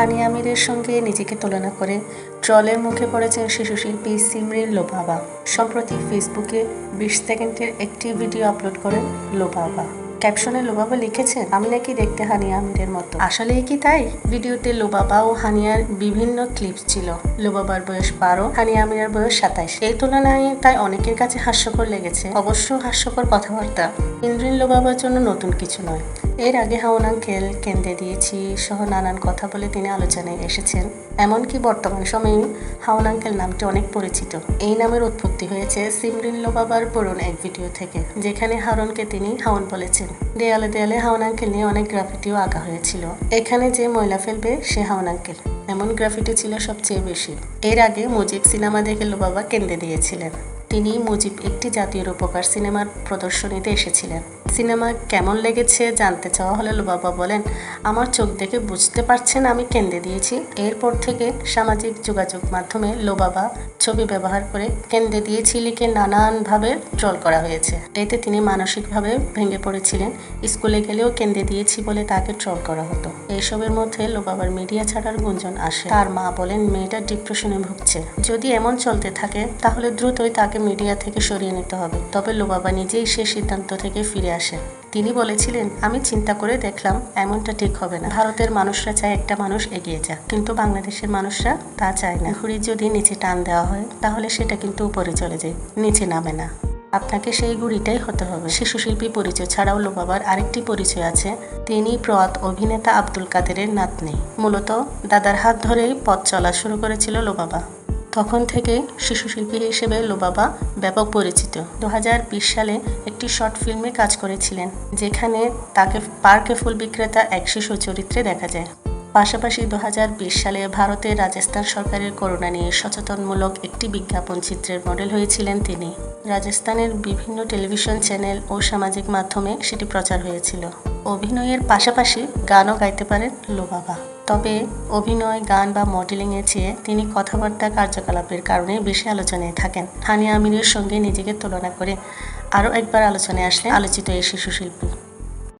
হানিয়া আমিরের সঙ্গে নিজেকে তুলনা করে ট্রলের মুখে পড়েছেন শিশুশিল্পী সিমরিন লোবাবা সম্প্রতি ফেসবুকে বিশ সেকেন্ডের একটি ভিডিও আপলোড করেন লোবাবা ক্যাপশনে লোবাবা লিখেছেন আমি নাকি দেখতে হানিয়া আমিরের মতো। আসলে কি তাই? ভিডিওতে লোবাবা ও হানিয়ার বিভিন্ন ক্লিপস ছিল। লোবাবার বয়স বারো হানিয়া আমিরের বয়স সাতাইশ। এই তুলনায় তাই অনেকের কাছে হাস্যকর লেগেছে। অবশ্য হাস্যকর কথাবার্তা। ইন্দ্রিন লোবাবার জন্য নতুন কিছু নয়। এর আগে হাওন আঙ্কেল কেন্দ্রে দিয়েছি সহ নানান কথা বলে তিনি আলোচনায় এসেছেন। এমনকি বর্তমান সময়ে হাওন আঙ্কেল নামটি অনেক পরিচিত। এই নামের উৎপত্তি হয়েছে সিমরিন লোবাবার পুরনো এক ভিডিও থেকে, যেখানে হারনকে তিনি হাওন বলেছেন। দেয়ালে দেয়ালে হাওন আঙ্কেল নিয়ে অনেক গ্রাফিটিও আঁকা হয়েছিল। এখানে যে ময়লা ফেলবে, সে হাওন আঙ্কেল। এমন গ্রাফিটি ছিল সবচেয়ে বেশি। এর আগে মুজিব সিনেমা দেখে লোবাবা কেন্দ্রে দিয়েছিলেন। তিনি মুজিব একটি জাতীয় রূপকার সিনেমার প্রদর্শনীতে এসেছিলেন। সিনেমা কেমন লেগেছে জানতে চাওয়া হলে বাবা বলেন, আমার চোখ দেখে বুঝতে পারছেন আমি কেন্দ্রে দিয়েছি। এরপর থেকে সামাজিক যোগাযোগ মাধ্যমে লোবাবা ছবি ব্যবহার করে কেন্দ্রে দিয়েছি লিখে নানানভাবে ট্রল করা হয়েছে। এতে তিনি মানসিকভাবে ভেঙে পড়েছিলেন। স্কুলে গেলেও কেন্দ্রে দিয়েছি বলে তাকে ট্রল করা হতো। এইসবের মধ্যে লোবাবার মিডিয়া ছাড়ার গুঞ্জন আসে। তার মা বলেন, মেয়েটা ডিপ্রেশনে ভুগছে। যদি এমন চলতে থাকে, তাহলে দ্রুতই তাকে মিডিয়া থেকে সরিয়ে নিতে হবে। তবে লোবাবা নিজেই সে সিদ্ধান্ত থেকে ফিরে আসেন তিনি বলেছিলেন, আমি চিন্তা করে দেখলাম এমনটা ঠিক হবে না। ভারতের মানুষরা চায় একটা মানুষ এগিয়ে যাক। কিন্তু বাংলাদেশের মানুষরা তা চায় না। ঘুড়ি যদি নিচে টান দেওয়া হয়, তাহলে সেটা কিন্তু উপরে চলে যায়, নিচে নামে না। আপনাকে সেই গুড়িটাই হতে হবে। শিশু শিল্পী পরিচয় ছাড়াও লোবাবার আরেকটি পরিচয় আছে। তিনি প্রয়াত অভিনেতা আব্দুল কাদেরের নাতনি। মূলত দাদার হাত ধরেই পথ চলা শুরু করেছিল লোবাবা তখন থেকে শিশু শিল্পী হিসেবে লোবাবা ব্যাপক পরিচিত। দু হাজার বিশ সালে একটি শর্ট ফিল্মে কাজ করেছিলেন, যেখানে তাকে পার্কে ফুল বিক্রেতা এক শিশু চরিত্রে দেখা যায়। পাশাপাশি দু হাজার বিশ সালে ভারতের রাজস্থান সরকারের করোনা নিয়ে সচেতনমূলক একটি বিজ্ঞাপন চিত্রের মডেল হয়েছিলেন তিনি। রাজস্থানের বিভিন্ন টেলিভিশন চ্যানেল ও সামাজিক মাধ্যমে সেটি প্রচার হয়েছিল। অভিনয়ের পাশাপাশি গানও গাইতে পারেন লোবাবা। তবে অভিনয়, গান বা মডেলিংয়ের চেয়ে তিনি কথাবার্তা কার্যকলাপের কারণে বেশি আলোচনায় থাকেন। হানিয়া আমিরের সঙ্গে নিজেকে তুলনা করে আরও একবার আলোচনায় আসলে আলোচিত এই শিশু শিল্পী